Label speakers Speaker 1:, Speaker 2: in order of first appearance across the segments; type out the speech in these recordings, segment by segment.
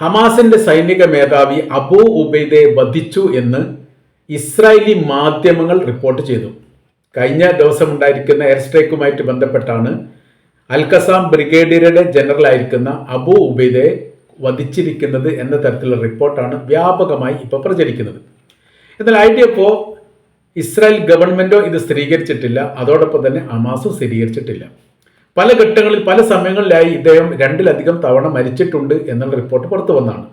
Speaker 1: ഹമാസിന്റെ സൈനിക മേധാവി അബു ഉബൈദയെ വധിച്ചു എന്ന് ഇസ്രായേലി മാധ്യമങ്ങൾ റിപ്പോർട്ട് ചെയ്തു. കഴിഞ്ഞ ദിവസം ഉണ്ടായിരിക്കുന്ന എയർ സ്ട്രൈക്കുമായിട്ട് ബന്ധപ്പെട്ടാണ് അൽക്കസാം ബ്രിഗേഡിയറുടെ ജനറൽ ആയിരിക്കുന്ന അബൂ ഉബൈദയെ വധിച്ചിരിക്കുന്നത് എന്ന തരത്തിലുള്ള റിപ്പോർട്ടാണ് വ്യാപകമായി ഇപ്പോൾ പ്രചരിക്കുന്നത്. എന്നാൽ ഐ ഡി ഇസ്രായേൽ ഗവൺമെന്റോ ഇത് സ്ഥിരീകരിച്ചിട്ടില്ല. അതോടൊപ്പം തന്നെ അമാസും സ്ഥിരീകരിച്ചിട്ടില്ല. പല ഘട്ടങ്ങളിൽ പല സമയങ്ങളിലായി ഇദ്ദേഹം രണ്ടിലധികം തവണ മരിച്ചിട്ടുണ്ട് എന്നുള്ള റിപ്പോർട്ട് പുറത്തു വന്നാണ്.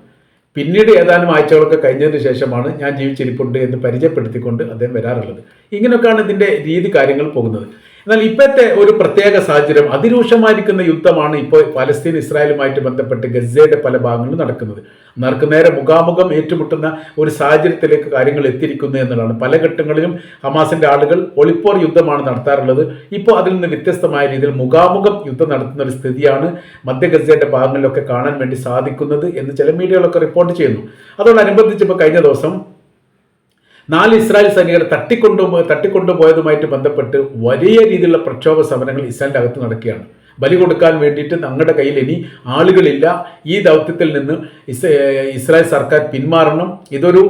Speaker 1: പിന്നീട് ഏതാനും ആഴ്ചകളൊക്കെ കഴിഞ്ഞതിന് ശേഷമാണ് ഞാൻ ജീവിച്ചിരിപ്പുണ്ട് എന്ന് പരിചയപ്പെടുത്തിക്കൊണ്ട് അദ്ദേഹം വരാറുള്ളത്. ഇങ്ങനെയൊക്കെയാണ് ഇതിന്റെ രീതി കാര്യങ്ങൾ പോകുന്നത്. എന്നാൽ ഇപ്പോഴത്തെ ഒരു പ്രത്യേക സാഹചര്യം അതിരൂക്ഷമായിരിക്കുന്ന യുദ്ധമാണ് ഇപ്പോൾ പലസ്തീൻ ഇസ്രായേലുമായിട്ട് ബന്ധപ്പെട്ട് ഗസയുടെ പല ഭാഗങ്ങളിലും നടക്കുന്നത്. നേർക്ക് നേരെ മുഖാമുഖം ഏറ്റുമുട്ടുന്ന ഒരു സാഹചര്യത്തിലേക്ക് കാര്യങ്ങൾ എത്തിയിരിക്കുന്നു എന്നുള്ളതാണ്. പല ഘട്ടങ്ങളിലും ഹമാസിന്റെ ആളുകൾ ഒളിപ്പോർ യുദ്ധമാണ് നടത്താറുള്ളത്. ഇപ്പോൾ അതിൽ നിന്ന് വ്യത്യസ്തമായ രീതിയിൽ മുഖാമുഖം യുദ്ധം നടത്തുന്ന ഒരു സ്ഥിതിയാണ് മധ്യ ഗസയുടെ ഭാഗങ്ങളിലൊക്കെ കാണാൻ വേണ്ടി സാധിക്കുന്നത് എന്ന് ചില മീഡിയകളൊക്കെ റിപ്പോർട്ട് ചെയ്യുന്നു. അതോടനുബന്ധിച്ച് ഇപ്പോൾ കഴിഞ്ഞ ദിവസം നാല് ഇസ്രായേൽ സൈനികർ തട്ടിക്കൊണ്ടു തട്ടിക്കൊണ്ടുപോയതുമായിട്ട് ബന്ധപ്പെട്ട് വലിയ രീതിയിലുള്ള പ്രക്ഷോഭ സമരങ്ങൾ ഇസ്രായേലിന്റെ അകത്ത് നടക്കുകയാണ്. ബലി കൊടുക്കാൻ വേണ്ടിയിട്ട് ഞങ്ങളുടെ കയ്യിൽ ഇനി ആളുകളില്ല. ഈ ദൗത്യത്തിൽ നിന്ന് ഇസ് ഇസ്രായേൽ സർക്കാർ പിന്മാറണം. ഇതൊരു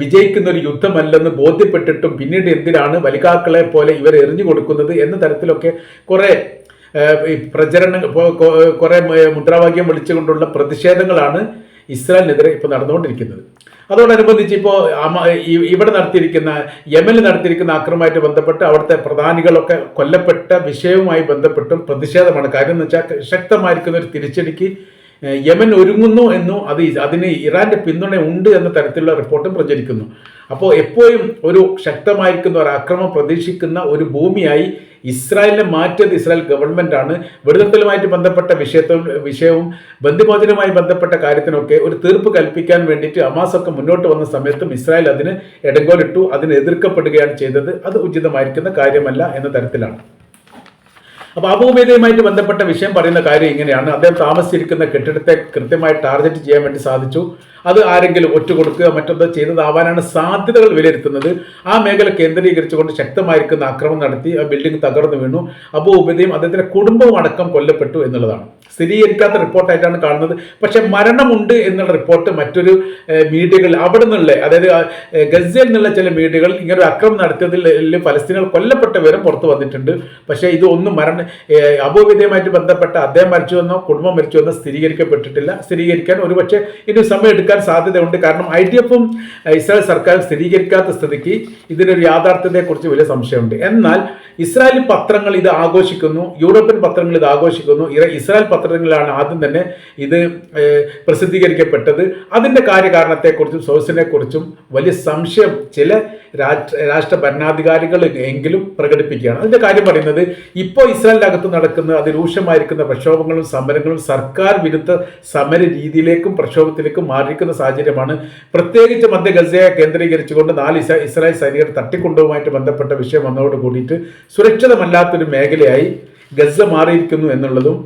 Speaker 1: വിജയിക്കുന്ന ഒരു യുദ്ധമല്ലെന്ന് ബോധ്യപ്പെട്ടിട്ടും പിന്നീട് എന്തിനാണ് വലികാക്കളെ പോലെ ഇവർ എറിഞ്ഞു കൊടുക്കുന്നത് എന്ന തരത്തിലൊക്കെ കുറേ പ്രചരണ കുറേ മുദ്രാവാക്യം വിളിച്ചുകൊണ്ടുള്ള പ്രതിഷേധങ്ങളാണ് ഇസ്രായേലിനെതിരെ ഇപ്പോൾ നടന്നുകൊണ്ടിരിക്കുന്നത്. അതോടനുബന്ധിച്ച് ഇപ്പോൾ ഇവിടെ നടത്തിയിരിക്കുന്ന യമനിൽ നടത്തിയിരിക്കുന്ന ആക്രമമായിട്ട് ബന്ധപ്പെട്ട് അവിടുത്തെ പ്രധാനികളൊക്കെ കൊല്ലപ്പെട്ട വിഷയവുമായി ബന്ധപ്പെട്ടും പ്രതിഷേധമാണ്. കാര്യം എന്ന് വെച്ചാൽ ശക്തമായിരിക്കുന്ന ഒരു തിരിച്ചടിക്ക് യമൻ ഒരുങ്ങുന്നു എന്നും അത് അതിന് ഇറാന്റെ പിന്തുണ ഉണ്ട് എന്ന തരത്തിലുള്ള റിപ്പോർട്ടും പ്രചരിക്കുന്നു. അപ്പോൾ എപ്പോഴും ഒരു ശക്തമായിരിക്കുന്ന ഒരു അക്രമം പ്രതീക്ഷിക്കുന്ന ഒരു ഭൂമിയായി ഇസ്രായേലിനെ മാറ്റിയത് ഇസ്രായേൽ ഗവൺമെന്റ് ആണ്. വെടിനിർത്തലുമായിട്ട് ബന്ധപ്പെട്ട വിഷയത്തും വിഷയവും ബന്ധുമോചനവുമായി ബന്ധപ്പെട്ട കാര്യത്തിനൊക്കെ ഒരു തീർപ്പ് കൽപ്പിക്കാൻ വേണ്ടിയിട്ട് അമാസൊക്കെ മുന്നോട്ട് വന്ന സമയത്തും ഇസ്രായേൽ അതിന് ഇടങ്കോലിട്ടു അതിന് എതിർക്കപ്പെടുകയാണ് ചെയ്തത്. അത് ഉചിതമായിരിക്കുന്ന കാര്യമല്ല എന്ന തരത്തിലാണ്. അപ്പൊ അപൂപേതയുമായിട്ട് ബന്ധപ്പെട്ട വിഷയം പറയുന്ന കാര്യം ഇങ്ങനെയാണ്. അദ്ദേഹം താമസിച്ചിരിക്കുന്ന കെട്ടിടത്തെ കൃത്യമായി ടാർഗറ്റ് ചെയ്യാൻ വേണ്ടി സാധിച്ചു. അത് ആരെങ്കിലും ഒറ്റ കൊടുക്കുക മറ്റൊന്ന് ചെയ്തതാവാനാണ് സാധ്യതകൾ വിലയിരുത്തുന്നത്. ആ മേഖല കേന്ദ്രീകരിച്ചുകൊണ്ട് ശക്തമായിരിക്കുന്ന ആക്രമണം നടത്തി ആ ബിൽഡിംഗ് തകർന്നു വീണു. അബൂ ഉപതയും അദ്ദേഹത്തിന്റെ കുടുംബവും അടക്കം കൊല്ലപ്പെട്ടു എന്നുള്ളതാണ്. സ്ഥിരീകരിക്കാത്ത റിപ്പോർട്ടായിട്ടാണ് കാണുന്നത്. പക്ഷെ മരണമുണ്ട് എന്നുള്ള റിപ്പോർട്ട് മറ്റൊരു മീഡിയകൾ അവിടെ നിന്നുള്ള അതായത് ഗസയിൽ നിന്നുള്ള ചില മീഡിയകൾ ഇങ്ങനെ ഒരു അക്രമം നടത്തിയതിൽ ഫലസ്തീനുകൾ കൊല്ലപ്പെട്ട വിവരം പുറത്തു വന്നിട്ടുണ്ട്. പക്ഷേ ഇത് ഒന്നും മരണ ഏഹ്, ബന്ധപ്പെട്ട അദ്ദേഹം മരിച്ചുവെന്നോ കുടുംബം മരിച്ചുവെന്നോ സ്ഥിരീകരിക്കപ്പെട്ടിട്ടില്ല. സ്ഥിരീകരിക്കാൻ ഒരുപക്ഷെ ഇനി സമയം എടുക്കാൻ സാധ്യതയുണ്ട്. കാരണം ഐ ഡി എഫും ഇസ്രായേൽ സർക്കാർ സ്ഥിരീകരിക്കാത്ത സ്ഥിതിക്ക് ഇതിനൊരു യാഥാർത്ഥ്യത്തെക്കുറിച്ച് വലിയ സംശയമുണ്ട്. എന്നാൽ ഇസ്രായേൽ പത്രങ്ങൾ ഇത് ആഘോഷിക്കുന്നു യൂറോപ്യൻ പത്രങ്ങൾ ഇത് ആഘോഷിക്കുന്നു. ഇസ്രായേൽ പത്രങ്ങളിലാണ് ആദ്യം തന്നെ ഇത് പ്രസിദ്ധീകരിക്കപ്പെട്ടത്. അതിന്റെ കാര്യകാരണത്തെക്കുറിച്ചും സോഴ്സിനെക്കുറിച്ചും വലിയ സംശയം ചില രാഷ്ട്ര രാഷ്ട്ര ഭരണാധികാരികൾ എങ്കിലും പ്രകടിപ്പിക്കുകയാണ്. അതിന്റെ കാര്യം പറയുന്നത് ഇപ്പോൾ ഇസ്രായേലിന്റെ അകത്ത് നടക്കുന്ന അതിരൂക്ഷമായിരിക്കുന്ന പ്രക്ഷോഭങ്ങളും സമരങ്ങളും സർക്കാർ വിരുദ്ധ സമര രീതിയിലേക്കും പ്രക്ഷോഭത്തിലേക്കും മാറിയിരിക്കുന്ന സാഹചര്യമാണ്. പ്രത്യേകിച്ച് മധ്യ ഗസയെ കേന്ദ്രീകരിച്ചുകൊണ്ട് നാല് ഇസ്രാ ഇസ്രായേൽ സൈനികർ തട്ടിക്കൊണ്ടുവുമായിട്ട് ബന്ധപ്പെട്ട വിഷയം വന്നതോട് കൂടിയിട്ട് സുരക്ഷിതമല്ലാത്തൊരു മേഖലയായി ഗസ മാറിയിരിക്കുന്നു എന്നുള്ളതും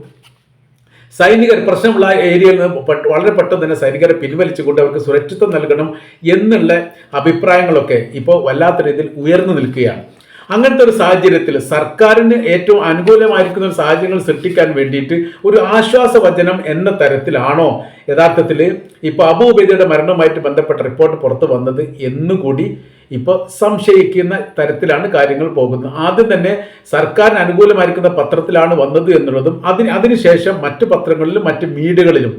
Speaker 1: സൈനികർ പ്രശ്നമുള്ള ഏരിയയിൽ നിന്ന് വളരെ പെട്ടെന്ന് തന്നെ സൈനികരെ പിൻവലിച്ചുകൊണ്ട് അവർക്ക് സുരക്ഷിതം നൽകണം എന്നുള്ള അഭിപ്രായങ്ങളൊക്കെ ഇപ്പോൾ വല്ലാത്ത രീതിയിൽ ഉയർന്നു നിൽക്കുകയാണ്. അങ്ങനത്തെ ഒരു സാഹചര്യത്തിൽ സർക്കാരിന് ഏറ്റവും അനുകൂലമായിരിക്കുന്ന ഒരു സാഹചര്യങ്ങൾ സൃഷ്ടിക്കാൻ വേണ്ടിയിട്ട് ഒരു ആശ്വാസ വചനം എന്ന തരത്തിലാണോ യഥാർത്ഥത്തിൽ ഇപ്പോൾ അബൂബേദിയുടെ മരണവുമായിട്ട് ബന്ധപ്പെട്ട റിപ്പോർട്ട് പുറത്തു വന്നത് എന്നുകൂടി ഇപ്പോൾ സംശയിക്കുന്ന തരത്തിലാണ് കാര്യങ്ങൾ പോകുന്നത്. ആദ്യം തന്നെ സർക്കാരിന് അനുകൂലമായിരിക്കുന്ന പത്രത്തിലാണ് വന്നത് എന്നുള്ളതും അതിന് അതിനുശേഷം മറ്റു പത്രങ്ങളിലും മറ്റ് മീഡിയകളിലും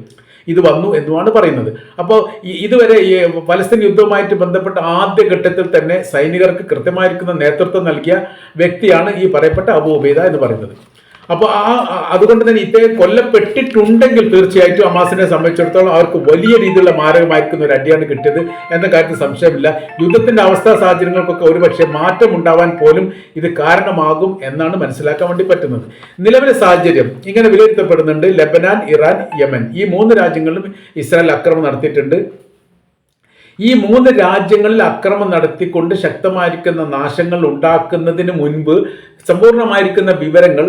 Speaker 1: ഇത് വന്നു എന്നുമാണ് പറയുന്നത്. അപ്പോൾ ഇതുവരെ ഈ പലസ്തീൻ യുദ്ധവുമായിട്ട് ബന്ധപ്പെട്ട ആദ്യ ഘട്ടത്തിൽ തന്നെ സൈനികർക്ക് കൃത്യമായിരിക്കുന്ന നേതൃത്വം നൽകിയ വ്യക്തിയാണ് ഈ പറയപ്പെട്ട അബൂബേദ ഉബൈദ എന്ന് പറയുന്നത്. അപ്പോൾ ആ അതുകൊണ്ട് തന്നെ ഇദ്ദേഹം കൊല്ലപ്പെട്ടിട്ടുണ്ടെങ്കിൽ തീർച്ചയായിട്ടും അമാസിനെ സംബന്ധിച്ചിടത്തോളം അവർക്ക് വലിയ രീതിയിലുള്ള മാരകമായിരിക്കുന്ന ഒരു അടിയാണ് കിട്ടിയത് എന്ന കാര്യത്തിൽ സംശയമില്ല. യുദ്ധത്തിന്റെ അവസ്ഥാ സാഹചര്യങ്ങൾക്കൊക്കെ ഒരുപക്ഷെ മാറ്റം ഉണ്ടാവാൻ പോലും ഇത് കാരണമാകും എന്നാണ് മനസ്സിലാക്കാൻ വേണ്ടി പറ്റുന്നത്. നിലവിലെ സാഹചര്യം ഇങ്ങനെ വിലയിരുത്തപ്പെടുന്നുണ്ട്. ലെബനാൻ ഇറാൻ യമൻ ഈ മൂന്ന് രാജ്യങ്ങളിലും ഇസ്രായേൽ ആക്രമണം നടത്തിയിട്ടുണ്ട്. ഈ മൂന്ന് രാജ്യങ്ങളിൽ അക്രമം നടത്തിക്കൊണ്ട് ശക്തമായിരിക്കുന്ന നാശങ്ങൾ ഉണ്ടാക്കുന്നതിന് മുൻപ് സമ്പൂർണമായിരിക്കുന്ന വിവരങ്ങൾ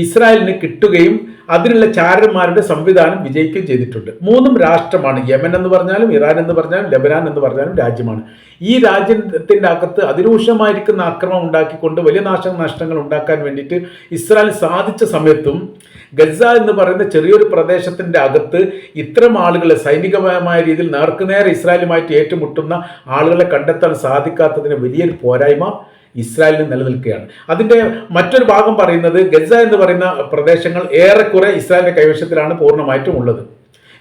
Speaker 1: ഇസ്രായേലിന് കിട്ടുകയും അതിനുള്ള ചാരന്മാരുടെ സംവിധാനം വിജയിക്കുകയും ചെയ്തിട്ടുണ്ട്. മൂന്നും രാഷ്ട്രമാണ്. യമൻ എന്ന് പറഞ്ഞാലും ഇറാൻ എന്ന് പറഞ്ഞാലും ലബനാൻ എന്ന് പറഞ്ഞാലും രാജ്യമാണ്. ഈ രാജ്യത്തിന്റെ അകത്ത് അതിരൂക്ഷമായിരിക്കുന്ന ആക്രമണം ഉണ്ടാക്കിക്കൊണ്ട് വലിയ നാശനഷ്ടങ്ങൾ ഉണ്ടാക്കാൻ വേണ്ടിയിട്ട് ഇസ്രായേൽ സാധിച്ച സമയത്തും ഗസ എന്ന് പറയുന്ന ചെറിയൊരു പ്രദേശത്തിന്റെ അകത്ത് ഇത്തരം ആളുകളെ സൈനികമായ രീതിയിൽ നേർക്കുനേരെ ഇസ്രായേലുമായിട്ട് ഏറ്റുമുട്ടുന്ന ആളുകളെ കണ്ടെത്താൻ സാധിക്കാത്തതിന് വലിയൊരു പോരായ്മ. ഇസ്രായേലിന് നിലനിൽക്കുകയാണ്. അതിന്റെ മറ്റൊരു ഭാഗം പറയുന്നത് ഗസ എന്ന് പറയുന്ന പ്രദേശങ്ങൾ ഏറെക്കുറെ ഇസ്രായേലിന്റെ കൈവശത്തിലാണ് പൂർണമായിട്ടും ഉള്ളത്.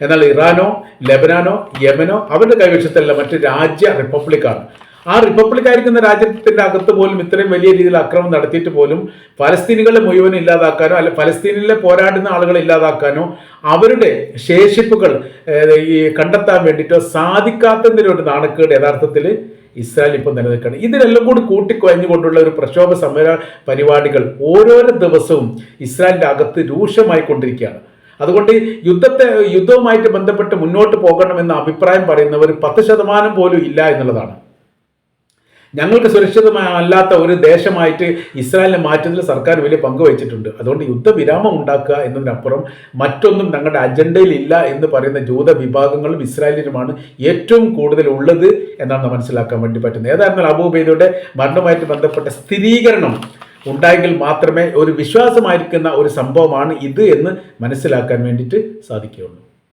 Speaker 1: എന്നാൽ ഇറാനോ ലെബനാനോ യമനോ അവരുടെ കൈവശത്തല്ല മറ്റ് രാജ്യ റിപ്പബ്ലിക്കാണ്. ആ റിപ്പബ്ലിക് ആയിരിക്കുന്ന രാജ്യത്തിന്റെ അകത്ത് പോലും ഇത്രയും വലിയ രീതിയിൽ അക്രമം നടത്തിയിട്ട് പോലും ഫലസ്തീനികളെ മുഴുവൻ ഇല്ലാതാക്കാനോ അല്ലെ ഫലസ്തീനിലെ പോരാടുന്ന ആളുകളെ ഇല്ലാതാക്കാനോ അവരുടെ ശേഷിപ്പുകൾ ഈ കണ്ടെത്താൻ വേണ്ടിയിട്ടോ സാധിക്കാത്തതിന്റെ ഒരു നാണക്കേട് യഥാർത്ഥത്തിൽ ഇസ്രായേൽ ഇപ്പോൾ നിലനിൽക്കുകയാണ്. ഇതിനെല്ലാം കൂടി കൂട്ടിക്കുഴഞ്ഞുകൊണ്ടുള്ള ഒരു പ്രക്ഷോഭ സമര പരിപാടികൾ ഓരോരോ ദിവസവും ഇസ്രായേലിന്റെ അകത്ത് രൂക്ഷമായി കൊണ്ടിരിക്കുകയാണ്. അതുകൊണ്ട് യുദ്ധത്തെ യുദ്ധവുമായിട്ട് ബന്ധപ്പെട്ട് മുന്നോട്ട് പോകണമെന്ന അഭിപ്രായം പറയുന്നവർ പത്ത് ശതമാനം പോലും ഇല്ല എന്നുള്ളതാണ്. ഞങ്ങൾക്ക് സുരക്ഷിതമല്ലാത്ത ഒരു ദേശമായിട്ട് ഇസ്രായേലിനെ മാറ്റുന്നതിൽ സർക്കാർ വലിയ പങ്ക് വഹിച്ചിട്ടുണ്ട്. അതുകൊണ്ട് യുദ്ധവിരാമം ഉണ്ടാക്കുക എന്നതിനപ്പുറം മറ്റൊന്നും ഞങ്ങളുടെ അജണ്ടയിൽ ഇല്ല എന്ന് പറയുന്ന ജൂത വിഭാഗങ്ങളും ഇസ്രായേലിനുമാണ് ഏറ്റവും കൂടുതൽ ഉള്ളത് എന്നാണ് മനസ്സിലാക്കാൻ വേണ്ടി പറ്റുന്നത്. ഏതായിരുന്നാൽ അബൂബൈദയുടെ മരണവുമായിട്ട് ബന്ധപ്പെട്ട സ്ഥിരീകരണം ഉണ്ടായെങ്കിൽ മാത്രമേ ഒരു വിശ്വാസമായിരിക്കുന്ന ഒരു സംഭവമാണ് ഇത് എന്ന് മനസ്സിലാക്കാൻ വേണ്ടിയിട്ട് സാധിക്കുകയുള്ളൂ.